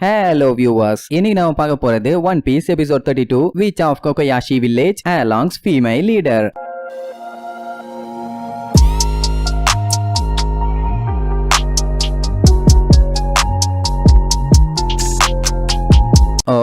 Hello viewers இன்னைக்கு நாம பார்க்க போறது One Piece episode thirty two which of Cocoyashi village along's female leader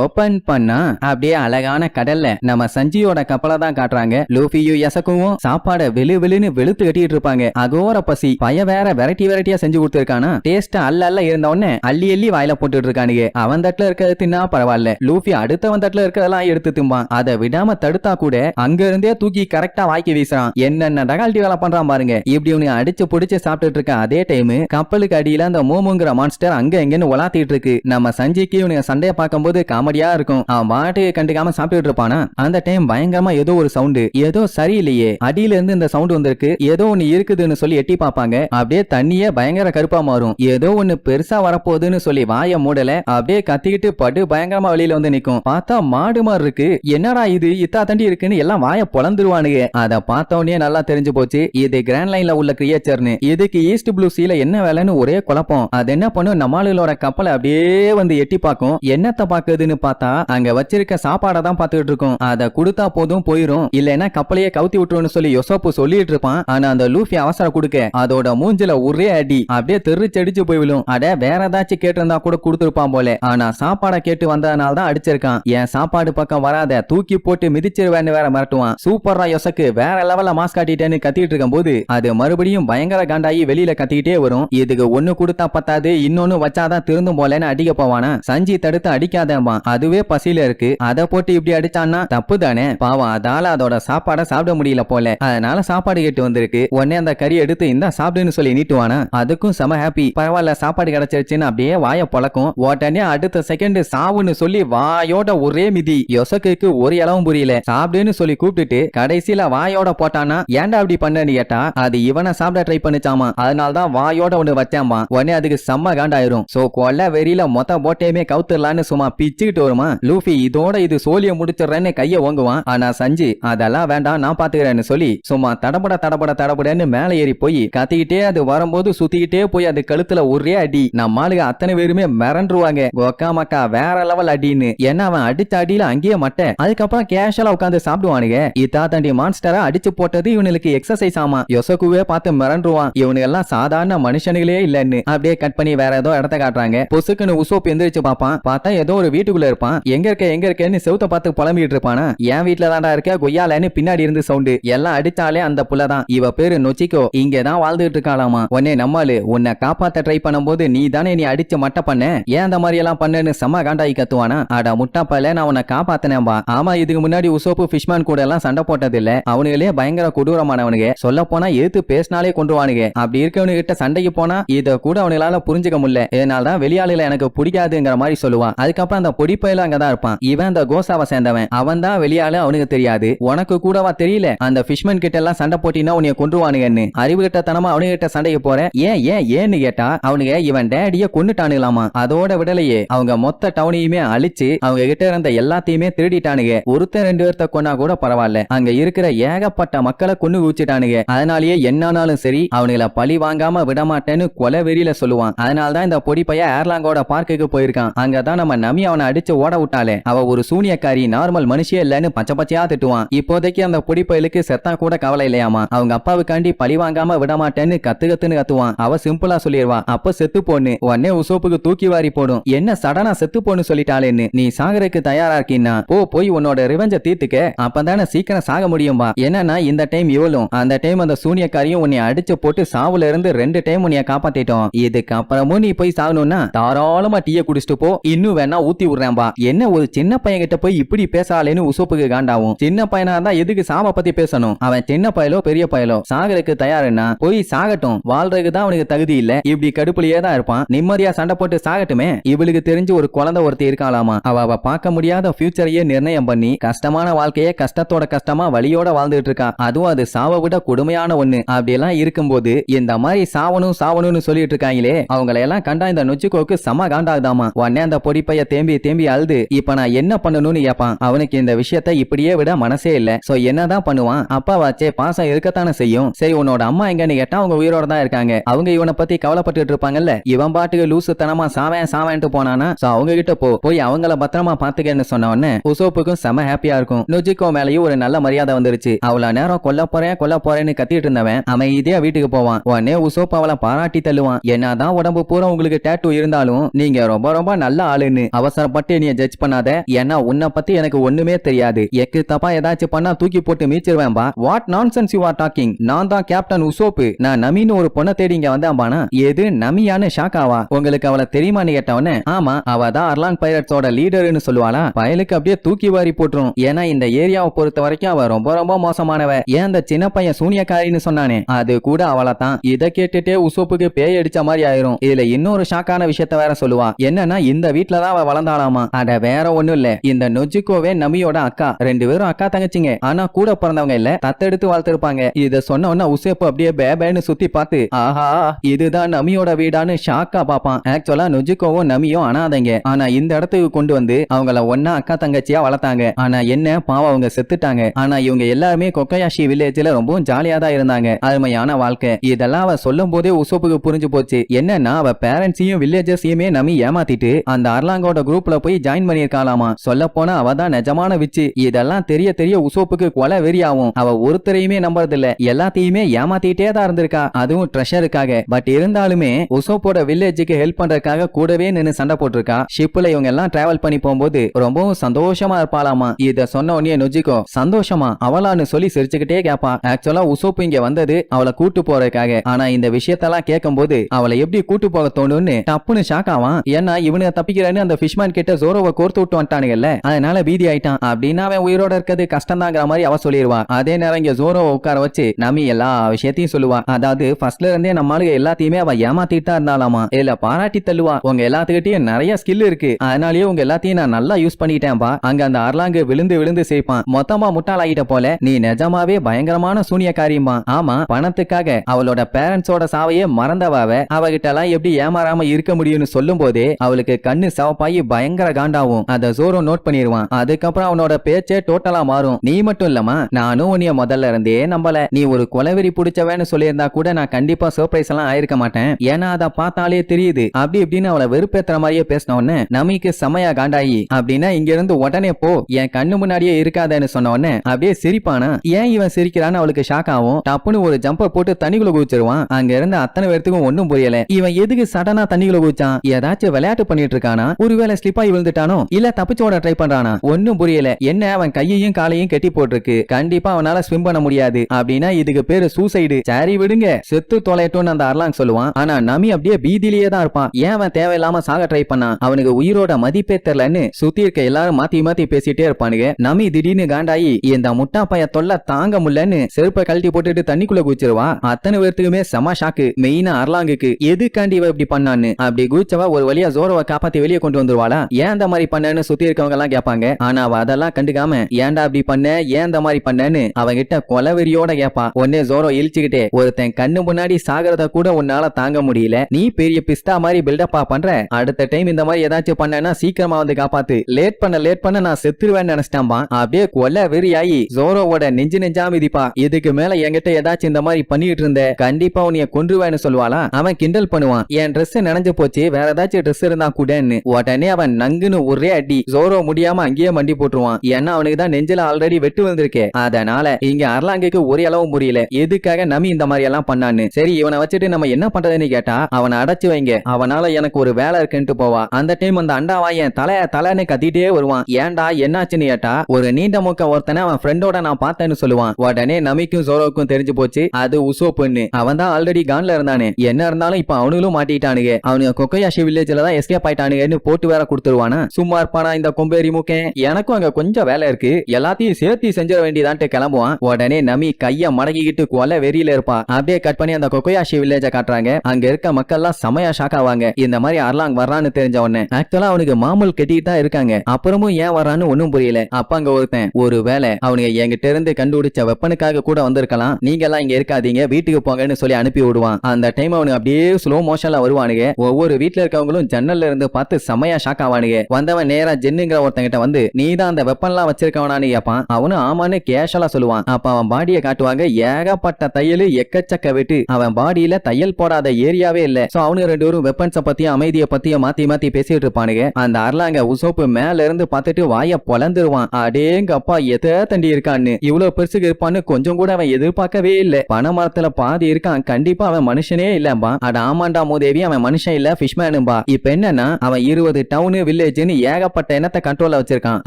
open பண்ணா அப்படியே அழகான கடல்ல நம்ம சஞ்சியோட கப்பலை தான் காட்டுறாங்க. லூஃபியும் யசக்குவும் சாப்பாடை வெளு வெளுன்னு வெளுத்து கட்டிட்டு இருப்பாங்க. அகோர பசி பய வேற வெரைட்டி வெரைட்டியா செஞ்சு கொடுத்துருக்கானா? டேஸ்ட் அல்ல அல்ல இருந்த உடனே அள்ளி அள்ளி வாயில போட்டுட்டு இருக்கானுங்க. அவன் தட்டுல இருக்கிறது தின்னா பரவாயில்ல. லூஃபி அடுத்தவன் தட்டுல இருக்கிறதெல்லாம் எடுத்து திம்பான். அதை விடாம தடுத்தா கூட அங்க இருந்தே தூக்கி கரெக்டா வாய்க்கு வீசுறான். என்னென்ன டகால்டி வேலை பண்றான் பாருங்க. இப்படி உனக்கு அடிச்சு புடிச்சு சாப்பிட்டுட்டு இருக்க அதே டைம் கப்பலுக்கு அடியில அந்த மோமுங்கிற மான்ஸ்டர் அங்க எங்கன்னு உலாத்திட்டு இருக்கு. நம்ம சஞ்சிக்கு இவனுங்க சண்டையை பார்க்கும்போது காமெடி காமெடியா இருக்கும்? அவன் பாட்டுக்கு கண்டுக்காம சாப்பிட்டு இருப்பானா அந்த டைம் பயங்கரமா ஏதோ ஒரு சவுண்டு ஏதோ சரியில்லையே. அடியில இருந்து இந்த சவுண்ட் வந்திருக்கு. ஏதோ ஒண்ணு இருக்குதுன்னு சொல்லி எட்டி பார்ப்பாங்க. அப்படியே தண்ணியே பயங்கர கருப்பா மாறும். ஏதோ ஒண்ணு பெருசா வரப்போகுதுன்னு சொல்லி வாய மூடல. அப்படியே கத்திக்கிட்டு படு பயங்கரமா வெளியில வந்து நிக்கும். பார்த்தா மாடு மாதிரி இருக்கு. என்னடா இது? இத்தா தண்டி இருக்குன்னு எல்லாம் வாய பொழந்துருவானுங்க. அத பார்த்தவனே நல்லா தெரிஞ்சு போச்சு. இது கிராண்ட் லைன்ல உள்ள கிரியேச்சர்னு இதுக்கு ஈஸ்ட் ப்ளூ சீல என்ன வேலைன்னு ஒரே குழப்பம். அது என்ன பண்ணும்? நம்மளுகளோட கப்பலை அப்படியே வந்து எட்டி பார்க்கும். என்னத்த பாக்குதுன்னு பார்த்தா அங்க வச்சிருக்க சாப்பாடை தான் பார்த்துட்டு இருக்கும். அத கொடுத்தா போதும் போயிரும். இல்லைன்னா கப்பலையே கவுத்தி விட்டுருன்னு சொல்லி யொசோப்பு சொல்லிட்டு இருப்பான். ஆனா அந்த லூஃபி அவசரம் கொடுக்க அதோட மூஞ்சில ஒரே அடி அப்படியே தெரிச்சடிச்சு போய் விழும். அட வேற ஏதாச்சும் கேட்டிருந்தா கூட கொடுத்துருப்பான் போல. ஆனா சாப்பாடை கேட்டு வந்ததுனால தான் அடிச்சிருக்கான். என் சாப்பாடு பக்கம் வராத தூக்கி போட்டு மிதிச்சிருவேன்னு வேற மிரட்டுவான். சூப்பரா யொசக்கு வேற லெவல்ல மாஸ் காட்டிட்டேன்னு கத்திட்டு இருக்கும் போது அது மறுபடியும் பயங்கர காண்டாயி வெளியில கத்திக்கிட்டே வரும். இதுக்கு ஒண்ணு கொடுத்தா பத்தாது இன்னொன்னு வச்சாதான் திருந்தும் போலன்னு அடிக்க போவானா? சஞ்சி தடுத்து அடிக்காதேம்பான். அதுவே பசியில இருக்கு. அத போட்டு இப்படி அடிச்சான்னா தப்பு தானே பாவம் அதால அதோட சாப்பாடை சாப்பிட முடியல போல. அதனால சாப்பாடு கேட்டு வந்திருக்கு. உடனே அந்த கறி எடுத்து இந்த சாப்பிடுன்னு சொல்லி நீட்டுவானா? அதுக்கும் செம ஹாப்பி பரவாயில்ல சாப்பாடு கிடைச்சிருச்சுன்னு அப்படியே வாய பழக்கும் உடனே அடுத்த செகண்ட் சாவுன்னு சொல்லி வாயோட ஒரே மிதி. யொசக்கு ஒரு இளவும் புரியல. சாப்பிடுன்னு சொல்லி கூப்பிட்டுட்டு கடைசியில வாயோட போட்டானா ஏன்டா அப்படி பண்ணன்னு கேட்டா அது இவனை சாப்பிட ட்ரை பண்ணுச்சாமா? அதனால தான் வாயோட ஒண்ணு வச்சாமா உடனே அதுக்கு செம்ம காண்டாயிரும். சோ கொல்ல வெறியில மொத்த போட்டையுமே கவுத்துடலான்னு சும்மா பிச்சுக்கிட்டு வருமா? லூஃபி இதோட இது சோழிய முடிச்சிடுறேன்னு கைய ஓங்குவான். ஆனா சஞ்சு அதெல்லாம் வேண்டாம் நான் பாத்துக்கிறேன்னு சொல்லி சும்மா தடபட தடபட தடபடன்னு மேல ஏறி போய் கத்திக்கிட்டே அது வரும்போது சுத்திக்கிட்டே போய் அது கழுத்துல ஒரே அடி. நம்ம அத்தனை பேருமே மிரண்டுருவாங்க. ஒக்கா மக்கா வேற லெவல் அடின்னு. ஏன்னா அவன் அடிச்ச அடியில அங்கேயே மட்டை. அதுக்கப்புறம் கேஷுவலா உட்காந்து சாப்பிடுவானுங்க. இதா தாண்டி மான்ஸ்டரா அடிச்சு போட்டது இவனுக்கு எக்ஸசைஸ் ஆமா. யொசகுவே பார்த்து மிரண்டுருவான். இவனுங்க எல்லாம் சாதாரண மனுஷனுங்களே இல்லன்னு. அப்படியே கட் பண்ணி வேற ஏதோ இடத்த காட்டுறாங்க. பொசுக்குன்னு உசோப் எந்திரிச்சு பார்ப்பான். பார்த்தா ஏதோ ஒரு வீட்டுக்குள்ள இருப்பான். எங்க இருக்க எங்க இருக்கேன்னு செவுத்த பார்த்து புலம்பிட்டு இருப்பானா? என் வீட்டுல தான்டா இருக்க கொய்யாலன்னு பின்னாடி இருந்து சவுண்டு. எல்லாம் அடிச்சாலே அந்த புள்ளதான். இவ பேரு நொச்சிக்கோ. இங்க தான் வாழ்ந்துட்டு இருக்காளாமா. உன்னே நம்மாலு உன்னை காப்பாத்த ட்ரை பண்ணும்போது நீ தானே நீ அடிச்சு மட்ட பண்ண? ஏன் அந்த மாதிரி எல்லாம் பண்ணேன்னு செம்ம காண்டாயி கத்துவானா? அட முட்டாப்பால நான் உன்னை காப்பாத்தினேன்பா. ஆமா இதுக்கு முன்னாடி உசோப்பு ஃபிஷ்மேன் கூட எல்லாம் சண்டை போட்டது இல்ல அவனுங்களே பயங்கர கொடூரமானவனுங்க. சொல்ல போனா எதிர்த்து பேசினாலே கொண்டுவானுங்க அப்படி இருக்கவனு கிட்ட சண்டைக்கு போனா இத கூட அவனுங்களால புரிஞ்சுக்க முடியல. இதனால தான் வெளியாளுல எனக்கு பிடிக்காதுங்கிற மாதிரி சொல்லுவான். அதுக்கப்புறம் அந்த பொடிப்பையில அங்கதான் இருப்பான். இவன் அந்த கோசாவை சேர்ந்தவன். அவன் தான் வெளியால அவனுக்கு தெரியாது. உனக்கு கூடவா தெரியல? அந்த பிஷ்மன் கிட்ட எல்லாம் சண்டை போட்டினா உன்னைய கொண்டுவானுங்கன்னு அறிவு கட்டத்தனமா அவனுங்க கிட்ட சண்டைக்கு போறேன் ஏன் ஏன் ஏன்னு கேட்டா அவனுங்க இவன் டேடிய கொண்டுட்டானுங்களாமா அதோட விடலையே. அவங்க மொத்த டவுனையுமே அழிச்சு அவங்க கிட்ட இருந்த எல்லாத்தையுமே திருடிட்டானுங்க. ஒருத்தன் ரெண்டு பேர்த்த கொன்னா கூட பரவாயில்ல. அங்க இருக்கிற ஏகப்பட்ட மக்களை கொண்டு குவிச்சிட்டானுங்க. அதனாலயே என்னானாலும் சரி அவனுங்கள பழி வாங்காம விடமாட்டேன்னு கொலை வெறியில சொல்லுவான். அதனாலதான் இந்த பொடி பையன் ஏர்லாங்கோட பார்க்குக்கு போயிருக்கான். அங்கதான் நம்ம நம்பி அவனை அடிச்சு ஓட விட்டாலே அவ ஒரு சூனியக்காரி நார்மல் மனுஷியே இல்லன்னு பச்சை பச்சையா திட்டுவான். இப்போதைக்கு அந்த புடிப்பயலுக்கு செத்தா கூட கவலை இல்லையாமா? அவங்க அப்பாவுக்காண்டி பழி வாங்காம விடமாட்டேன்னு கத்து கத்துன்னு கத்துவான். அவ சிம்பிளா சொல்லிடுவா அப்ப செத்து போன்னு உடனே உசோப்புக்கு தூக்கி வாரி போடும். என்ன சடனா செத்து போன்னு சொல்லிட்டாளேன்னு நீ சாகறதுக்கு தயாரா இருக்கீன்னா? போ போய் உன்னோட ரிவெஞ்ச தீர்த்துக்க. அப்பதானே சீக்கிரம் சாக முடியும்பா. என்னன்னா இந்த டைம் இவளும் அந்த டைம் அந்த சூனியக்காரியும் உன்னை அடிச்சு போட்டு சாவுல இருந்து ரெண்டு டைம் உன்னைய காப்பாத்திட்டோம். இதுக்கு அப்புறமும் நீ போய் சாகணும்னா தாராளமா டீய குடிச்சிட்டு போ. இன்னும் வேணா ஊத்தி விடுறேன்பா என்ன ஒரு சின்ன பையன் கிட்ட போய் இப்படி பேசாலேன்னு உசோப்புக்கு காண்டாவும்? சின்ன பையனா இருந்தா எதுக்கு சாம பத்தி பேசணும்? அவன் சின்ன பயலோ பெரிய பயலோ? சாகறதுக்கு தயாருன்னா போய் சாகட்டும். வாழ்றதுக்கு தான் அவனுக்கு தகுதி இல்ல. இப்படி கடுப்புலயே தான் இருப்பான். நிம்மதியா சண்டை போட்டு சாகட்டுமே? இவளுக்கு தெரிஞ்சு ஒரு குழந்தை ஒருத்தி இருக்காளாமா? அவ அவ பார்க்க முடியாத ஃபியூச்சரையே நிர்ணயம் பண்ணி கஷ்டமான வாழ்க்கையே கஷ்டத்தோட கஷ்டமா வழியோட வாழ்ந்துட்டு இருக்கா. அதுவும் அது சாவை விட கொடுமையான ஒண்ணு. அப்படியெல்லாம் இருக்கும்போது இந்த மாதிரி சாவணும் சாவணும்னு சொல்லிட்டு இருக்காங்களே அவங்கள எல்லாம் கண்டா இந்த நொச்சிக்கோக்கு செம காண்டாகுதாமா? உடனே அந்த பொடிப்பைய தேம்பி தேம்பி அழுது. இப்ப நான் என்ன பண்ணணும்னு கேட்பான் அவனுக்கு இந்த விஷயத்த இப்படியே விட மனசே இல்ல. சோ என்னதான் பண்ணுவான்? அப்பாவாச்சே பாசம் இருக்கத்தானே செய்யும். சரி உன்னோட அம்மா எங்கன்னு கேட்டா அவங்க உயிரோட தான் இருக்காங்க. அவங்க இவனை பத்தி கவலைப்பட்டு இருப்பாங்கல்ல? இவன் பாட்டுக்கு லூசு தனமா சாவன் சாவன்ட்டு போனானா? சோ அவங்க கிட்ட போ. போய் அவங்கள பத்திரமா பாத்துக்கன்னு சொன்ன உடனே உசோப்புக்கும் செம ஹாப்பியா இருக்கும். நொஜிக்கோ மேலயும் ஒரு நல்ல மரியாதை வந்துருச்சு. அவ்வளவு நேரம் கொல்ல போறேன் கொல்ல போறேன்னு கத்திட்டு இருந்தவன் அவன் இதே வீட்டுக்கு போவான். உடனே உசோப் அவளை பாராட்டி தள்ளுவான். என்னதான் உடம்பு பூரா உங்களுக்கு டேட்டு இருந்தாலும் நீங்க ரொம்ப ரொம்ப நல்ல ஆளுன்னு அவசரப்பட்டு நீ ஜட்ஜ் பண்ணாத. ஏன்னா உன்னை பத்தி எனக்கு ஒண்ணுமே தெரியாது. எக்கு தப்பா ஏதாச்சும் பண்ணா தூக்கி போட்டு மீச்சிருவேன் பா what sense you are talking நான் தான் கேப்டன் உசோப்பு. நான் நமின்னு ஒரு பொண்ணை தேடி இங்க வந்தாம்பானா எது நமியான்னு ஷாக் ஆவா? உங்களுக்கு அவளை தெரியுமான்னு கேட்டவனே ஆமா அவ தான் அர்லான் பைரட்ஸோட லீடர்னு சொல்லுவாளா? பயலுக்கு அப்படியே தூக்கி வாரி போட்டுரும். ஏன்னா இந்த ஏரியாவை பொறுத்த வரைக்கும் அவ ரொம்ப ரொம்ப மோசமானவ. ஏன் அந்த சின்ன பையன் சூனியக்காரின்னு சொன்னானே? அது கூட அவளை தான். இதை கேட்டுட்டே உசோப்புக்கு பேய் அடிச்ச மாதிரி ஆயிரும். இதுல இன்னொரு ஷாக்கான விஷயத்த வேற சொல்லுவா. என்னன்னா இந்த வீட்ல தான் அவ வளர்ந்தாளாமா? அட வேற ஒண்ணும் இல்ல. இந்த நொஜிக்கோவே நமியோட அக்கா. ரெண்டு பேரும் அக்கா தங்கச்சிங்க. ஆனா கூட பிறந்தவங்க இல்ல. தத்தெடுத்து வளர்த்திருப்பாங்க இத சொன்ன உடனே உசேப்பு அப்படியே பேபேன்னு சுத்தி பார்த்து ஆஹா இதுதான் நமியோட வீடான்னு ஷாக்கா பாப்பான் ஆக்சுவலா நொஜிக்கோவும் நமியும் அனாதைங்க. ஆனா இந்த இடத்துக்கு கொண்டு வந்து அவங்கள ஒன்னா அக்கா தங்கச்சியா வளர்த்தாங்க. ஆனா என்ன பாவம் அவங்க செத்துட்டாங்க. ஆனா இவங்க எல்லாருமே கொக்கையாஷி வில்லேஜ்ல ரொம்பவும் ஜாலியா தான் இருந்தாங்க. அருமையான வாழ்க்கை. இதெல்லாம் அவ சொல்லும் போதே உசோப்புக்கு புரிஞ்சு போச்சு. என்னன்னா அவ பேரண்ட்ஸையும் வில்லேஜஸையுமே நம்பி ஏமாத்திட்டு அந்த அர்லாங்கோட குரூப்ல போய் ஜாயின் பண்ணிருக்காளாமா சொல்ல போனா அவ தான் நிஜமான விச்சு. இதெல்லாம் தெரிய தெரிய உசோப்புக்கு கொலை வெறியாகும். அவ ஒருத்தரையுமே நம்புறதில்ல. எல்லாத்தையுமே ஏமாத்திட்டே தான் இருந்திருக்கா. அதுவும் ட்ரெஷருக்காக. பட் இருந்தாலுமே உசோப்போட வில்லேஜுக்கு ஹெல்ப் பண்றதுக்காக கூடவே நின்னு சண்டை போட்டிருக்கா. ஷிப்ல இவங்க எல்லாம் டிராவல் பண்ணி போகும்போது ரொம்பவும் சந்தோஷமா இருப்பாளாமா. இத சொன்ன உடனே நொஜிக்கோ சந்தோஷமா? அவளான்னு சொல்லி சிரிச்சுக்கிட்டே கேப்பா. ஆக்சுவலா உசோப்பு இங்க வந்தது அவளை கூட்டு போறதுக்காக. ஆனா இந்த விஷயத்தெல்லாம் கேட்கும்போது அவளை எப்படி கூட்டு போக தோணும்னு டப்புன்னு ஷாக் ஆவான். ஏன்னா இவனு தப்பிக்கிறேன்னு அந்த ஃபிஷ்மேன் கிட்ட ஜோரோவை கோர்த்து விட்டு வந்துட்டானுங்கல்ல? அதனால பீதி ஆயிட்டான். அப்படின்னா அவன் உயிரோட இருக்கிறது கஷ்டம்தாங்கிற மாதிரி அவ சொல்லிடுவான் அதே நேரம் இங்க ஜோரோவை உட்கார வச்சு நம்பி எல்லா விஷயத்தையும் சொல்லுவான் அதாவது ஃபர்ஸ்ட்ல இருந்தே நம்மளுக்கு எல்லாத்தையுமே அவ ஏமாத்திட்டு தான் இருந்தாலாமா? இதுல பாராட்டி தள்ளுவா. உங்க எல்லாத்துக்கிட்டையும் நிறைய ஸ்கில் இருக்கு. அதனாலயே உங்க எல்லாத்தையும் நான் நல்லா யூஸ் பண்ணிட்டேன்பா. அங்க அந்த அர்லாங்கு விழுந்து விழுந்து சேர்ப்பான் மொத்தமா முட்டாளாகிட்ட போல நீ நிஜமாவே பயங்கரமான சூனியக்காரியுமா ஆமா பணத்துக்காக அவளோட பேரண்ட்ஸோட சாவையே மறந்தவாவ அவகிட்ட எல்லாம் எப்படி ஏமாறாம இருக்க முடியும்னு சொல்லும் போதே அவளுக்கு கண்ணு சவப்பாயி பயங்கர காண்டாவும். அத ஜோரோ நோட் பண்ணிடுவான் அதுக்கப்புறம் அவனோட பேச்சே டோட்டலா மாறும். நீ மட்டும் இல்லமா நானும் உன்னைய முதல்ல இருந்தே நம்பல. நீ ஒரு குலவெறி பிடிச்சவன்னு சொல்லியிருந்தா கூட நான் கண்டிப்பா சர்ப்ரைஸ் எல்லாம் ஆயிருக்க மாட்டேன். ஏன்னா அதை பார்த்தாலே தெரியுது. அப்படி இப்படின்னு அவளை வெறுப்பேத்துற மாதிரியே பேசின உடனே நமிக்கு செமையா காண்டாயி. அப்படின்னா இங்க இருந்து உடனே போ. என் கண்ணு முன்னாடியே இருக்காதேன்னு சொன்ன உடனே அப்படியே சிரிப்பானா? ஏன் இவன் சிரிக்கிறான்னு அவளுக்கு ஷாக் ஆகும். டப்புன்னு ஒரு ஜம்பர் போட்டு தண்ணிக்குள்ள குதிச்சிருவான். அங்க இருந்த அத்தனை பேர்த்துக்கும் ஒன்னும் புரியல. இவன் எதுக்கு சடனா தண்ணிக்குள்ள குதிச்சான்? ஏதாச்சும் விளையாட்டு பண்ணிட்டு இருக்கானா? ஒருவேளை ஸ்லிப்பா இவன் விழுந்துட்டானோ? இல்ல தப்பிச்சோட ட்ரை பண்றானா? ஒன்னும் புரியல. என்ன அவன் கையையும் காலையும் கட்டி போட்டிருக்கு. கண்டிப்பா அவனால ஸ்விம் பண்ண முடியாது. அப்படின்னா இதுக்கு பேரு சூசைடு சரி விடுங்க. செத்து தொலையட்டும்னு அந்த அர்லாங் சொல்லுவான். ஆனா நமி அப்படியே பீதியிலேயே தான் இருப்பான். ஏன் அவன் தேவையில்லாம சாக ட்ரை பண்ணான்? அவனுக்கு உயிரோட மதிப்பே தெரியலன்னு சுத்தி இருக்க எல்லாரும் மாத்தி மாத்தி பேசிட்டே இருப்பானுங்க. நமி திடீர்னு காண்டாயி இந்த முட்டா பைய தொல்லை தாங்க முடியலன்னு செருப்பை கழட்டி போட்டுட்டு தண்ணிக்குள்ள குச்சிருவா அத்தனை பேர்த்துக்குமே செம ஷாக்கு மெயினா அர்லாங்குக்கு. எதுக்காண்டி இவ இப்படி பண்ணான்னு? அப்படி குதிச்சவ ஒரு வழியா ஜோரவை காப்பாத்தி வெளியே கொண்டு வந்துருவாளா? ஏன் அந்த மாதிரி பண்ணன்னு சுத்தி இருக்கவங்க எல்லாம் கேட்பாங்க. ஆனா அவ அதெல்லாம் கண்டுக்காம ஏன்டா அப்படி பண்ண? ஏன் அந்த மாதிரி பண்ணேன்னு? கிட்ட கொலவெறியோட கேப்பா உடனே ஜோரோ இழிச்சுக்கிட்டே ஒருத்தன் கண்ணு முன்னாடி சாகிறத கூட உன்னால தாங்க முடியல. நீ பெரிய பிஸ்தா மாதிரி பில்டப்பா பண்ற. அடுத்த டைம் இந்த மாதிரி ஏதாச்சும் பண்ணனா சீக்கிரமா வந்து காப்பாத்து. லேட் பண்ண லேட் பண்ண நான் செத்துருவேன்னு நினைச்சிட்டாம்பா அப்படியே கொல வெறியாயி ஜோரோவோட நெஞ்சு நெஞ்சா மிதிப்பா இதுக்கு மேல என்கிட்ட ஏதாச்சும் இந்த மாதிரி பண்ணிட்டு இருந்த கண்டிப்பா உன்னைய கொன்றுவேன்னு சொல்லுவாளா? அவன் கிண்டல் பண்ணுவான். என் ட்ரெஸ் நனைஞ்சு போச்சு. வேற ஏதாச்சும் ட்ரெஸ் இருந்தா கூடன்னு. உடனே அவன் டங்குன்னு ஒரே அடி. ஜோரோ முடியாம அங்கேயே மண்டி போட்டுருவான். ஏன்னா அவனுக்கு தான் நெஞ்சில ஆல்ரெடி வெட்டு வந்திருக்கு அதனால இங்க அர்லாங்கைக்கு ஒரே அளவு முடியல எதுக்காக நமி இந்த மாதிரி எல்லாம் பண்ணான்னு. சரி இவனை வச்சுட்டு நம்ம என்ன பண்றதுன்னு கேட்டா அவனை அடைச்சு வைங்க. அவனால எனக்கு ஒரு வேலை இருக்குன்ட்டு போவா. அந்த டைம் அந்த அண்டாவா என் தலை தலைன்னு கத்திட்டே வருவான். ஏன்டா என்னாச்சுன்னு கேட்டா ஒரு நீண்ட மூக்க ஒருத்தனை அவன் ஃப்ரெண்டோட நான் பார்த்தேன்னு சொல்லுவான். உடனே நமிக்கும் ஜோரோக்கும் தெரிஞ்சு போச்சு அது உசோப்புன்னு. அவன் தான் ஆல்ரெடி கான்ல இருந்தானே. என்ன இருந்தாலும் இப்ப அவனுங்களும் மாட்டிட்டானுங்க அவனுங்க கொக்கையாஷி வில்லேஜ்ல தான் எஸ்கேப் ஆயிட்டானுங்கன்னு போட்டு வேற கொடுத்துருவான். சும்மா இருப்பானா இந்த கொம்பேரி மூக்கேன் எனக்கும் அங்க கொஞ்சம் வேலை இருக்கு. எல்லாத்தையும் சேர்த்து செஞ்சிட வேண்டியதான்ட்டு கிளம்புவான். உடனே நமி கைய மடக்கிக்கிட்டு கொலை வெறியில இருப்பா. அப்படியே கட் பண்ணி அந்த கொக்கையாஷி வில்லேஜ காட்டுறாங்க. அங்க இருக்க மக்கள் எல்லாம் செமையா ஷாக் ஆவாங்க. இந்த மாதிரி அர்லாங் வர்றான்னு தெரிஞ்ச உடனே. ஆக்சுவலா அவனுக்கு மாமூல் கட்டிட்டு தான் இருக்காங்க. அப்புறமும் ஏன் வர்றான்னு ஒண்ணும் புரியல. அப்ப அங்க ஒருத்தன் ஒரு வேலை அவனுங்க என்கிட்ட இருந்து கண்டுபிடிச்ச வெப்பனுக்காக கூட வந்திருக்கலாம். நீங்க எல்லாம் இங்க இருக்காதீங்க. வீட்டுக்கு போங்கன்னு சொல்லி அனுப்பி விடுவான். அந்த டைம் அவனுக்கு அப்படியே ஸ்லோ மோஷன்ல வருவானுங்க. ஒவ்வொரு வீட்ல இருக்கவங்களும் ஜன்னல்ல இருந்து பார்த்து செமையா ஷாக் ஆவானுங்க. இல்லையே வந்தவன் நேரா ஜென்னுங்கிற ஒருத்தங்கிட்ட வந்து நீ தான் அந்த வெப்பன்லாம் வச்சிருக்கவனான்னு கேட்பான் அவனு ஆமான்னு கேஷலா சொல்லுவான். அப்ப அவன் பாடியை காட்டுவாங்க ஏகப்பட்ட தையல் எக்கச்சக்க வெட்டு அவன் பாடியில தையல் போடாத ஏரியாவே இல்ல. சோ அவனுக்கு ரெண்டு பேரும் வெப்பன்ஸ பத்தியும் அமைதியை பத்தியும் மாத்தி மாத்தி பேசிட்டு இருப்பானுங்க. அந்த அர்லாங்க உசோப்பு மேல இருந்து பார்த்துட்டு வாய பொலந்துருவான் அடேங்க அப்பா எத தண்டி இருக்கான்னு? இவ்வளவு பெருசுக்கு இருப்பான்னு கொஞ்சம் கூட அவன் எதிர்பார்க்கவே இல்ல. பனமரத்துல பாதி இருக்கான். கண்டிப்பா அவன் மனுஷனே இல்லம்பா அட ஆமாண்டா மோதேவி அவன் மனுஷன் இல்ல பிஷ்மேனும்பா இப்ப என்னன்னா அவன் இருபது டவுனு வில்லேஜ்னு ஏகப்பட்ட எண்ணத்தை கண்ட்ரோல வச்சிருக்கான்.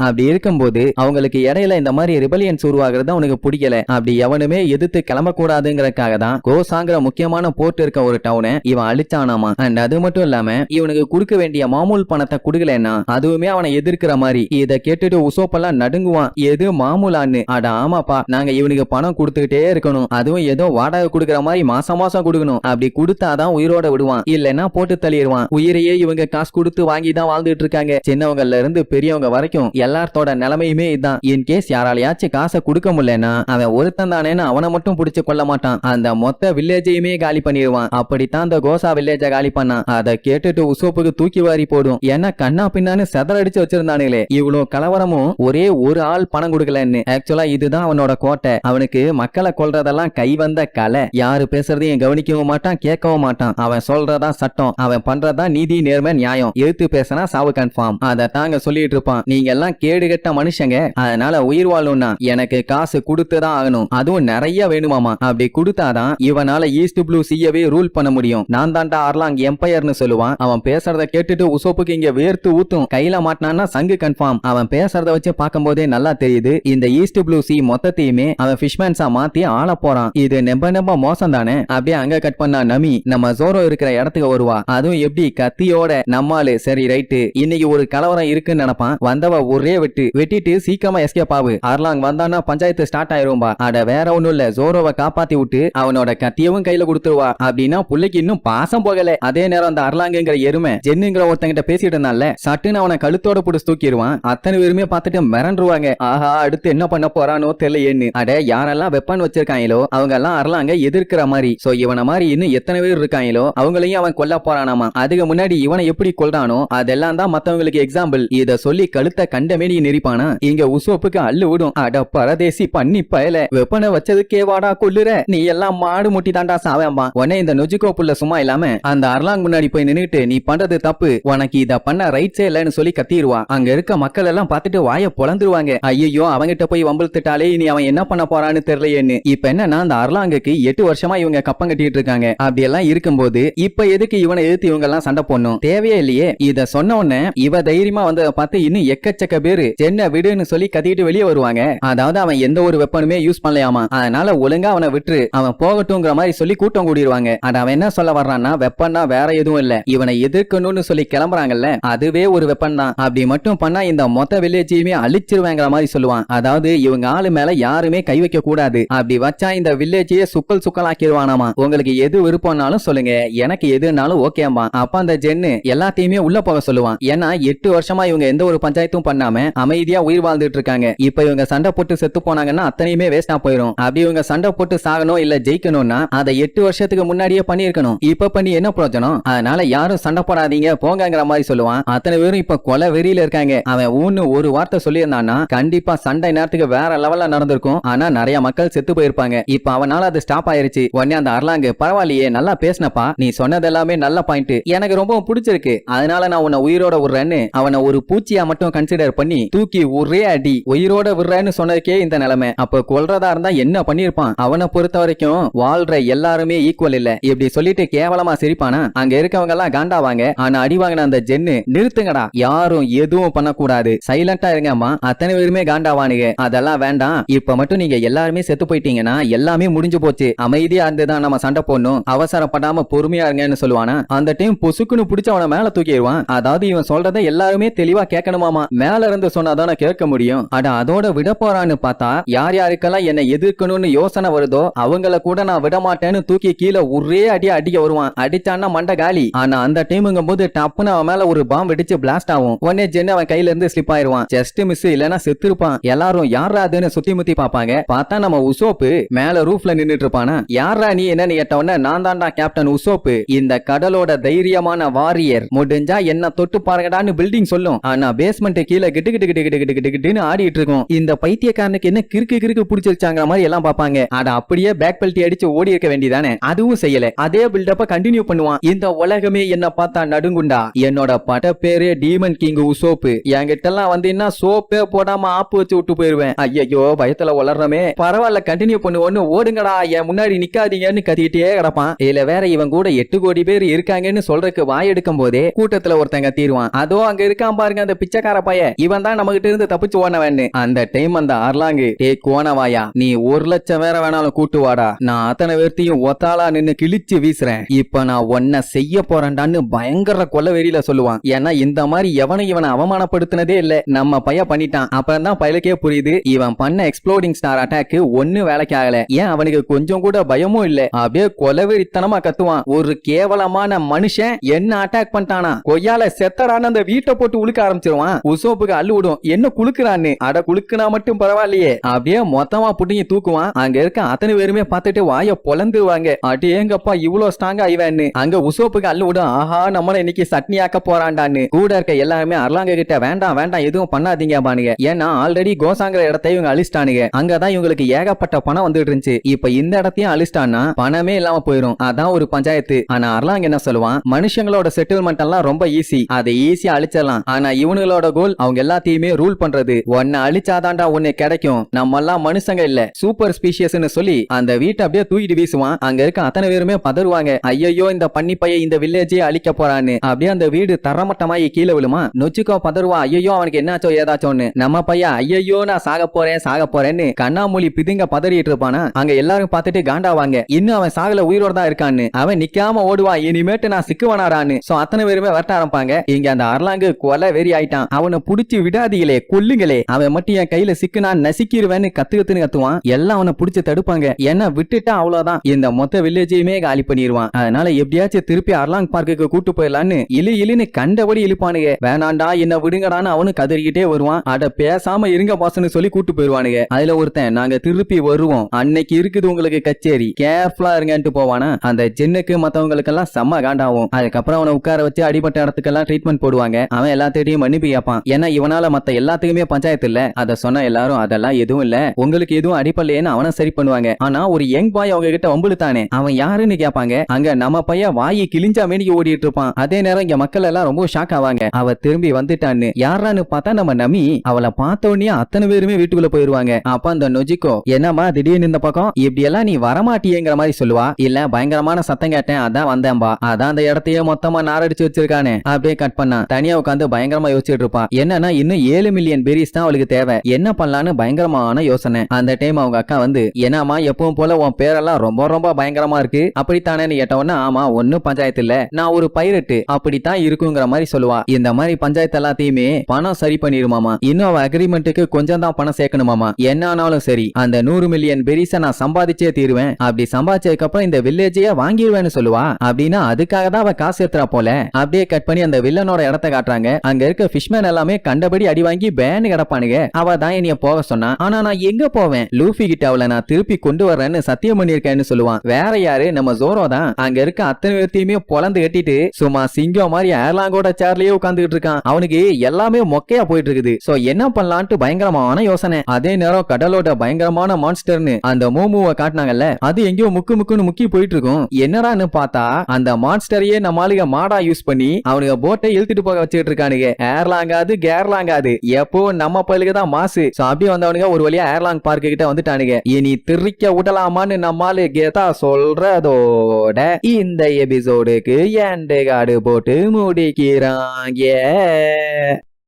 அப்படி இருக்கும்போது அவங்களுக்கு இடையில இந்த மாதிரி ரிபலியன்ஸ் உருவாகிறது அவனுக்கு பிடிக்கல. அப்படி எவனுமே எதிர்த்து கிளம்பக்கூடாதுங்கிறதுக்காக தான் கோசாங்கிற முக்கியமான போர்ட் இருக்க ஒரு டவுனை இவன் அழிச்சானாமா? அண்ட் அது மட்டும் இல்லாம இவனுக்கு கொடுக்க வேண்டிய மாமூல் பணத்தை கொடுக்கலன்னா அதுவுமே அவனை எதிர்க்கிற மாதிரி. இதை கேட்டுட்டு உசோப்பெல்லாம் நடுங்குவான். எது மாமூலான்னு? அட ஆமாப்பா நாங்க இவனுக்கு பணம் கொடுத்துக்கிட்டே இருக்கணும். அதுவும் ஏதோ வாடகை கொடுக்கற மாதிரி மாசம் மாசம் கொடுக்கணும். அப்படி கொடுத்தாதான் உயிரோட விடுவான். இல்லைன்னா போட்டு தள்ளிடுவான். உயிரையே இவங்க காசு கொடுத்து வாங்கி தான் வாழ்ந்துட்டு இருக்காங்க. சின்னவங்கல இருந்து பெரியவங்க வரைக்கும் எல்லாத்தோட நிலைமையுமே இதான். இன் கேஸ் யாராலையாச்சும் காசை கொடுக்க முடியலன்னா அவன் ஒருத்தன் தானேன்னு அவனை மட்டும் பிடிச்சு கொள்ள மாட்டான். அந்த மொத்த வில்லேஜையுமே காலி பண்ணிடுவான். அப்படித்தான் அந்த கோசா வில்லேஜ காலி பண்ணான். அதை கேட்டுட்டு உசோப்புக்கு தூக்கி வாரி போடும். ஏன்னா கண்ணா பின்னான்னு செதறடிச்சு வச்சிருந்தானுங்களே. இவ்வளவு கலவரமும் ஒரே ஒரு ஆள் பணம் கொடுக்கலன்னு. ஆக்சுவலா இதுதான் அவனோட கோட்டை. அவனுக்கு மக்களை கொல்றதெல்லாம் கை வந்த கலை. யாரு பேசுறதையும் கவனிக்கவும் மாட்டான் கேட்கவும் மாட்டான். அவன் சொல்றதா சட்டம். அவன் பண்றதா நீதி நேர்மை நியாயம். எழுத்து பேசினா சாவு கன்ஃபார்ம் அதை தாங்க சொல்லிட்டு இருப்பான். நீங்க எல்லாம் கேடு கெட்ட மனுஷங்க. அதனால உயிர் வாழும்னா எனக்கு காசு கொடுத்துதான் ஆகணும். அதுவும் நிறைய வேணுமாமா. அப்படி கொடுத்தாதான் இவனால ஈஸ்ட் ப்ளூ சீயவே ரூல் பண்ண முடியும். நான் தாண்டா அர்லாங் எம்பையர்னு சொல்லுவான். அவன் பேசுறத கேட்டுட்டு உசோப்புக்கு இங்க வேர்த்து ஊத்தும். கையில மாட்டினான்னா சங்கு கன்ஃபார்ம் அவன் பேசுறத வச்சு பார்க்கும்போதே நல்லா தெரியுது. இந்த ஈஸ்ட் ப்ளூ சி மொத்தத்தையுமே அவன் ஃபிஷ்மேன்ஸா மாத்தி ஆள போறான். இது நெம்ப நெம்ப மோசம் தானே அப்படியே அங்க கட் பண்ணா நமி. நம்ம ஜோரோ இருக்கிற இடத்துக்கு வருவா. அதுவும் எப்படி கத்தியோட நம்மாலு சரி ரைட்டு இன்னைக்கு ஒரு கலவரம் இருக்குன்னு நினைப்பான். வந்தவ ஒரே வெட்டு. வெட்டிட்டு சீக்கிரமா எஸ்கேப் ஆகு. அர்லாங் வந்தானா பஞ்சாயத்து ஸ்டார்ட் ஆயிரும்பா. அட வேற ஒண்ணும் இல்ல. ஜோரோவை காப்பாத்தி விட்டு அவனோட கத்தியவும் கையில கொடுத்துருவா. அப்படின்னா புள்ளைக்கு இன்னும் பாசம் போகல. அதே நேரம் அந்த அர்லாங்குங்கிற எருமை ஜென்னுங்கிற ஒருத்தங்கிட்ட பேசிட்டு இருந்தால சட்டுன்னு அவனை கழுத்தோட புடிச்சு தூக்கிடுவான் அத்தனை பேருமே பார்த்துட்டு மிரண்டுருவாங்க. ஆஹா அடுத்து என்ன பண்ண போறானோ தெரியலையேன்னு. அட யாரெல்லாம் வெப்பன் வச்சிருக்காங்களோ அவங்க எல்லாம் அர்லாங்க எதிர்க்கிற மாதிரி. சோ இவன மாதிரி இன்னும் எத்தனை பேர் இருக்காங்களோ அவங்களையும் அவன் கொல்ல போறானாமா. அதுக்கு முன்னாடி இவனை எப்படி கொல்றானோ அதெல்லாம் தான் மத்த மத்தவங்களுக்கு எக்ஸாம்பிள் இத சொல்லி கழுத்த கண்டமேனி நெரிப்பானா? இங்க உசோப்புக்கு அள்ளு விடும். அட பரதேசி பண்ணி பயல. வெப்பனை வச்சதுக்கே வாடா கொல்லுற. நீ எல்லாம் மாடு முட்டி தாண்டா சாவேம்பா உடனே இந்த நொஜுக்கோ புள்ள சும்மா இல்லாம அந்த அர்லாங் முன்னாடி போய் நின்னுட்டு நீ பண்றது தப்பு. உனக்கு இத பண்ண ரைட்ஸே இல்லன்னு சொல்லி கத்திடுவா அங்க இருக்க மக்கள் எல்லாம் பார்த்துட்டு வாய பொழந்துருவாங்க ஐயோ அவங்கிட்ட போய் வம்பிழுத்துட்டாலே இனி அவன் என்ன பண்ண போறான்னு தெரியலையேன்னு. இப்ப என்னன்னா அந்த அர்லாங்குக்கு எட்டு வருஷமா இவங்க கப்பம் கட்டிட்டு இருக்காங்க. அப்படி எல்லாம் இருக்கும்போது இப்ப எதுக்கு இவனை எதிர்த்து இவங்க எல்லாம் சண்டை போடணும்? தேவையே இல்லையே. இத சொன்ன உடனே இவ தைரியமா வந்ததை பார்த்து இன்னும் எக்கச்சக்க பேரு சென்னை விடுன்னு சொல்லி கத்திட்டு வெளியே வருவாங்க. அதாவது அவன் எந்த ஒரு வெப்பனுமே யூஸ் பண்ணலையாமா. அதனால ஒழுங்கா அவனை விட்டுரு. அவன் போகட்டும்ங்கிற மாதிரி சொல்லி கூட்டம் கூடிடுவாங்க அட அவன் என்ன சொல்ல வர்றான்னா வெப்பன்னா வேற எதுவும் இல்ல. இவனை எதிர்க்கணும்னு சொல்லி கிளம்புறாங்கல்ல அதுவே ஒரு வெப்பன் தான். அப்படி மட்டும் பண்ணா இந்த மொத்த வில்லேஜையுமே அழிச்சிருவாங்கிற மாதிரி சொல்லுவான். அதாவது இவங்க ஆளு மேல யாருமே கை வைக்க கூடாது. அப்படி வச்சா இந்த வில்லேஜையே சுக்கல் சுக்கலாக்கிடுவானாமா உங்களுக்கு எது விருப்பம்னாலும் சொல்லுங்க. எனக்கு எதுனாலும் ஓகேம்பா அப்ப அந்த ஜென்னு எல்லாத்தையுமே உள்ள போக சொல்லுவான். ஏன்னா எட்டு வருஷமா இவங்க எந்த ஒரு பஞ்சாயத்தும் பண்ணாம அமைதியா உயிர் வாழ்ந்துட்டு இருக்காங்க இப்ப இவங்க சண்டை போட்டு செத்து போனாங்கன்னா அத்தனையுமே வேஸ்டா போயிடும் அப்படி இவங்க சண்டை போட்டு சாகணும் இல்ல ஜெயிக்கணும்னா அதை எட்டு வருஷத்துக்கு முன்னாடியே பண்ணிருக்கணும் இப்ப பண்ணி என்ன பிரயோஜனம்? அதனால யாரும் சண்டை போடாதீங்க போங்கங்கிற மாதிரி சொல்லுவான். அத்தனை பேரும் இப்ப கொலை வெறியில இருக்காங்க. அவன் ஊன்னு ஒரு வார்த்தை சொல்லியிருந்தான்னா கண்டிப்பா சண்டை நேரத்துக்கு வேற லெவல்ல நடந்திருக்கும். ஆனா நிறைய மக்கள் செத்து போயிருப்பாங்க. இப்ப அவனால அது ஸ்டாப் ஆயிருச்சு. உடனே அந்த அர்லாங்கு பரவாயில்லையே நல்லா பேசினப்பா. நீ சொன்னது எல்லாமே நல்ல பாயிண்ட் எனக்கு ரொம்ப பிடிச்சிருக்கு. அதனால நான் உன்னை உயிரோட விடுறேன்னு அவனை ஒரு பூச்சியா மட்டும் கன்சிடர் பண்ணி தூக்கி ஒரே அடி உயிரோட விடுறேன்னு சொன்னதுக்கே இந்த நிலைமை. அப்ப கொல்றதா இருந்தா என்ன பண்ணிருப்பான் அவனை பொறுத்த வரைக்கும் வாழ்ற எல்லாருமே ஈக்குவல் இல்ல. இப்படி சொல்லிட்டு கேவலமா சிரிப்பானா? அங்க இருக்கவங்க எல்லாம் காண்டாவாங்க. ஆனா அடி வாங்கின அந்த ஜென்னு நிறுத்துங்கடா யாரும் எதுவும் பண்ணக்கூடாது. சைலண்டா இருங்கம்மா. அத்தனை பேருமே காண்டாவானுங்க. அதெல்லாம் வேண்டாம். இப்ப மட்டும் நீங்க எல்லாருமே செத்து போயிட்டீங்கன்னா எல்லாமே முடிஞ்சு போச்சு. அமைதியா இருந்துதான் நம்ம சண்டை போடணும். அவசரப்படாம பொறுமையா இருங்கன்னு சொல்லுவானா? அந்த டைம் பொசுக்குன்னு பிடிச்சவன மேல தூக்கிடுவான். அதாவது இவன் சொல்ற சொல்றத எல்லாருமே தெளிவா கேட்கணுமாமா? மேல இருந்து சொன்னாதான கேட்க முடியும். அட அதோட விட போறான்னு பார்த்தா யார் யாருக்கெல்லாம் என்னை எதிர்க்கணும்னு யோசனை வருதோ அவங்கள கூட நான் விட மாட்டேன்னு தூக்கி கீழே ஒரே அடி அடிக்க வருவான். அடிச்சான்னா மண்டை காலி. ஆனா அந்த டைமுங்கும் போது டப்புன்னு அவன் மேல ஒரு பாம்பு வெடிச்சு பிளாஸ்ட் ஆகும். உடனே ஜென்னு அவன் கையில இருந்து ஸ்லிப் ஆயிருவான். ஜஸ்ட் மிஸ் இல்லனா செத்துருப்பான். எல்லாரும் யாரா அதுன்னு சுத்தி முத்தி பாப்பாங்க பார்த்தா நம்ம உசோப்பு மேல ரூஃப்ல நின்னுட்டு இருப்பானா யாரா நீ என்னன்னு கேட்ட உடனே நான் தான்டா கேப்டன் உசோப்பு. இந்த கடலோட தைரியமான வாரியர் முடிஞ்சா என்ன தொட்டு பாருங்கடா பாருங்கடான்னு பில்டிங் சொல்லும். ஆனா பேஸ்மெண்ட் கீழே கிட்டு கிட்டு கிட்டு கிட்டு கிட்டு கிட்டு கிட்டுன்னு ஆடிட்டு இருக்கும். இந்த பைத்தியக்காரனுக்கு என்ன கிறுக்கு கிறுக்கு பிடிச்சிருச்சாங்கிற மாதிரி எல்லாம் பாப்பாங்க அட அப்படியே பேக் பெல்ட்டி அடிச்சு ஓடி இருக்க வேண்டியதானே? அதுவும் செய்யல. அதே பில்டப்ப கண்டினியூ பண்ணுவான். இந்த உலகமே என்ன பார்த்தா நடுங்குண்டா? என்னோட பட பேரு டீமன் கிங் உசோப்பு என்கிட்ட எல்லாம் வந்தீங்கன்னா சோப்பே போடாம ஆப்பு வச்சு விட்டு போயிருவேன். ஐயோ பயத்துல வளர்றமே பரவாயில்ல கண்டினியூ பண்ணுவோன்னு ஓடுங்கடா. என் முன்னாடி நிக்காதீங்கன்னு கத்திக்கிட்டே கிடப்பான். இதுல வேற இவன் கூட எட்டு கோடி பேர் இருக்காங்கன்னு சொல்றதுக்கு வாய் எடுக்கும் போதே கூட்டத்துல ஒருத்தங்க தீருவான் அதோ அங்க இருக்கான் பாருங்க அந்த பிச்சைக்கார பைய இவன் தான் நம்ம கிட்ட இருந்து தப்பிச்சு ஓனவன்னு அந்த டைம் அந்த அர்லாங்கு டே கோனவாயா நீ ஒரு லட்சம் வேற வேணாலும் கூட்டு வாடா. நான் அத்தனை பேர்த்தையும் ஒத்தாளா நின்னு கிழிச்சு வீசுறேன். இப்ப நான் ஒன்ன செய்ய போறேன்டான்னு பயங்கர கொலை வெறியில சொல்லுவான். ஏன்னா இந்த மாதிரி எவனை இவனை அவமானப்படுத்தினதே இல்ல. நம்ம பைய பண்ணிட்டான். அப்புறம் தான் பயலுக்கே புரியுது இவன் பண்ண எக்ஸ்ப்ளோடிங் ஸ்டார் அட்டாக் ஒண்ணு வேலைக்கு ஆகல. ஏன் அவனுக்கு கொஞ்சம் கூட பயமும் இல்ல? அப்படியே கொலவெறித்தனமா கத்துவான். ஒரு கேவலமான மனுஷன் என்ன அட்டாக் பண்ணிட்டானா? கொய்யால செத்தடான்னு அந்த வீட்டை போட்டு உழுக்க ஆரம்பிச்சிருவான். உசோப்புக்கு அள்ளு விடும். என்ன குளுக்குறான்னு அட குளுக்குனா மட்டும் பரவாயில்லையே. அப்படியே மொத்தமா புட்டிங்க தூக்குவான். அங்க இருக்க அத்தனை பேருமே பார்த்துட்டு வாய பொலந்துருவாங்க அடேங்கப்பா இவ்வளவு ஸ்ட்ராங்கா ஆயிவான்னு அங்க உசோப்புக்கு அள்ளு விடும். ஆஹா நம்மள இன்னைக்கு சட்னி ஆக்க போறான்டான்னு. கூட இருக்க எல்லாருமே அர்லாங்க கிட்ட வேண்டாம் வேண்டாம் எதுவும் பண்ணாதீங்க பானுங்க ஏன்னா ஆல்ரெடி கோசாங்கிற இடத்தை இவங்க அழிச்சிட்டானுங்க. அங்கதான் இவங்களுக்கு ஏகப்பட்ட பணம் வந்துட்டு இருந்துச்சு. இப்ப இந்த இடத்தையும் அழிச்சிட்டான்னா பணமே இல்லாம போயிரும். அதான் ஒரு பஞ்சாயத்து. ஆனா அர்லாங்க என்ன சொல்லுவான்? மனுஷங்களோட செட்டில்மெண்ட் எல்லாம் ரொம்ப ஈஸி அதை ஈஸியா அழிச்சிடலாம். ஆனா இவனுங்களோட கோல் அவங்க எல்லாத்தையுமே ரூல் பண்றது. உன்னை அழிச்சாதான்டா ஒண்ணு கிடைக்கும். நம்ம எல்லாம் மனுஷங்க இல்ல. சூப்பர் ஸ்பீஷியஸ்னு சொல்லி அந்த வீட்டை அப்படியே தூக்கிட்டு வீசுவான். அங்க இருக்க அத்தனை பேருமே பதறுவாங்க. ஐயோ இந்த பண்ணி பைய இந்த வில்லேஜே அழிக்க போறான்னு. அப்படியே அந்த வீடு தரமட்டமாயி கீழே விழுமா? நொச்சிக்கோ பதறுவா ஐயோ அவனுக்கு என்னாச்சோ ஏதாச்சோன்னு. நம்ம பையன் ஐயோ நான் சாக போறேன் சாக போறேன்னு கண்ணாமூலி பிதுங்க பதறிட்டு இருப்பானா? அங்க எல்லாரும் பார்த்துட்டு காண்டாவாங்க. இன்னும் அவன் சாகல உயிரோட தான் இருக்கான்னு. அவன் நிக்காம ஓடுவான். இனிமேட்டு நான் சிக்குவனாரான்னு சோ அத்தனை பேருமே வரட்ட ஆரம்பிப்பாங்க. இங்க அந்த அர்லாங்கு கொலை வெறி ஆயிட்டான். அவனை புடிச்சு விடாதீங்களே கொல்லுங்களே. அவன் மட்டும் என் கையில சிக்குனா நசிக்கிருவேன்னு கத்து கத்துன்னு கத்துவான். எல்லாம் அவனை புடிச்சு தடுப்பாங்க. என்ன விட்டுட்டா அவ்வளவுதான். இந்த மொத்த வில்லேஜையுமே காலி பண்ணிடுவான் அதனால எப்படியாச்சும் திருப்பி அர்லாங் பார்க்குக்கு கூட்டு போயிடலான்னு இழு இழுன்னு கண்டபடி இழுப்பானுங்க. வேணாண்டா என்ன விடுங்கடான்னு அவனு கதறிக்கிட்டே வருவான். அட பேசாம இருங்க பாசன்னு சொல்லி கூட்டு போயிருவானுங்க அதுல ஒருத்தன் நாங்க திருப்பி வருவோம். அன்னைக்கு இருக்குது உங்களுக்கு கச்சேரி. கேர்ஃபுல்லா இருங்கன்ட்டு போவானா? அந்த ஜென்னுக்கு மத்தவங்களுக்கு எல்லாம் செம்ம காண்டாவும் அதுக்கப்புறம் அவனை உட்கார வச்சு அடிபட்ட இடத்துக்கெல்லாம் ட்ரீட்மெண்ட் போடுவாங்க அவன் எல்லாத்தையும் மன்னிப்பு கேட்பான் ஏன்னா இவனால மத்த எல்லாத்துக்குமே பஞ்சாயத்து இல்ல. அத சொன்ன எல்லாரும் அதெல்லாம் எதுவும் இல்ல. உங்களுக்கு எதுவும் அடிப்படலையேன்னு அவனை சரி பண்ணுவாங்க. ஆனா ஒரு யங் பாய் அவங்க கிட்ட வம்புழுத்தானே? அவன் யாருன்னு கேட்பாங்க அங்க நம்ம பையன் வாயி கிழிஞ்சா மேனிக்கு ஓடிட்டு இருப்பான். அதே நேரம் இங்க மக்கள் எல்லாம் ரொம்ப ஷாக் ஆவாங்க. அவ திரும்பி வந்துட்டான்னு. யாரான்னு பார்த்தா நம்ம நமி. அவளை பார்த்த உடனே அத்தனை பேருமே வீட்டுக்குள்ள போயிருவாங்க. அப்ப அந்த நொஜிக்கோ என்னம்மா திடீர்னு இந்த பக்கம்? இப்படி எல்லாம் நீ வரமாட்டியேங்கிற மாதிரி சொல்லுவா. இல்ல பயங்கரமான சத்தம் கேட்டேன். அதான் வந்தேன்பா. அதான் அந்த இடத்தையே மொத்தமா நாரடிச்சு வச்சிருக்கானே. அப்படியே கட் பண்ணா தனியா உட்காந்து பயங்கரமா யோசிச்சுட்டு இருப்பான். என்னன்னா இன்னும் ஏழு மில்லியன் பெரிஸ் தான் அவளுக்கு தேவை. என்ன பண்ணலான்னு பயங்கரமான யோசனை. அந்த டைம் அவங்க அக்கா வந்து என்னம்மா எப்பவும் போல உன் பேரெல்லாம் ரொம்ப ரொம்ப பயங்கரமா இருக்கு. அப்படித்தானேன்னு கேட்டவொன்னா ஆமா ஒன்னும் பஞ்சாயத்து இல்ல. நான் ஒரு பைரட்டு. அப்படித்தான் இருக்குங்கிற மாதிரி சொல்லுவா. இந்த மாதிரி பஞ்சாயத்து எல்லாத்தையுமே பணம் சரி பண்ணிருமாமா இன்னும் அவ அக்ரிமெண்ட்டுக்கு கொஞ்சம் தான் பணம் சேர்க்கணுமாமா. என்ன ஆனாலும் சரி அந்த நூறு மில்லியன் பெரிஸ நான் சம்பாதிச்சே தீருவேன். அப்படி சம்பாதிச்சதுக்கு அப்புறம் இந்த வில்லேஜையே வாங்கிடுவேன்னு சொல்லுவா. அப்படின்னா அதுக்காக தான் அவ காசு ஏத்துறா போல. அப்படியே கட் பண்ணி அந்த வில்லனோட இடத்த காட்டுறாங்க. அங்க இருக்க ஃபிஷ்மேன் எல்லாமே கண்டபடி அடி வாங்கி பேனு கிடப்பானுங்க அவ தான் என்னைய போக சொன்னா. ஆனா நான் எங்க போவேன்? லூஃபி கிட்ட அவளை நான் திருப்பி கொண்டு வர்றேன்னு சத்தியம் பண்ணிருக்கேன்னு சொல்லுவான். வேற யாரு? நம்ம ஜோரோ தான். அங்க இருக்க அத்தனை பேர்த்தையுமே பொலந்து கட்டிட்டு சும்மா சிங்கம் மாதிரி ஏர்லாங்கோட சேர்லயே உட்காந்துக்கிட்டு இருக்கான். அவனுக்கு எல்லாமே மொக்கையா போயிட்டு இருக்குது. சோ என்ன பண்ணலான்ட்டு பயங்கரமான யோசனை. அதே நேரம் கடலோட பயங்கரமான மான்ஸ்டர்னு அந்த மூமுவை காட்டினாங்கல்ல அது எங்கேயோ முக்கு முக்குன்னு முக்கி போயிட்டு இருக்கும். என்னடான்னு பார்த்தா அந்த மான்ஸ்டரையே நம்ம மாடா யூஸ் பண்ணி அவனுக்கு போட்டை இழுத்துட்டு போக வச்சுட்டு இருக்கானுங்க ஏர்லாங்காது கேர்லாங்காது. எப்போ நம்ம பயிலுக்கு தான் மாசு. சோ அப்படியே வந்தவனுங்க ஒரு வழியா ஏர்லாங் பார்க்க கிட்ட வந்துட்டானுங்க. இனி திரிக்க விடலாமான்னு நம்மாலு கேதா சொல்றதோட இந்த எபிசோடுக்கு எண்டு காடு போட்டு முடிக்கிறாங்க.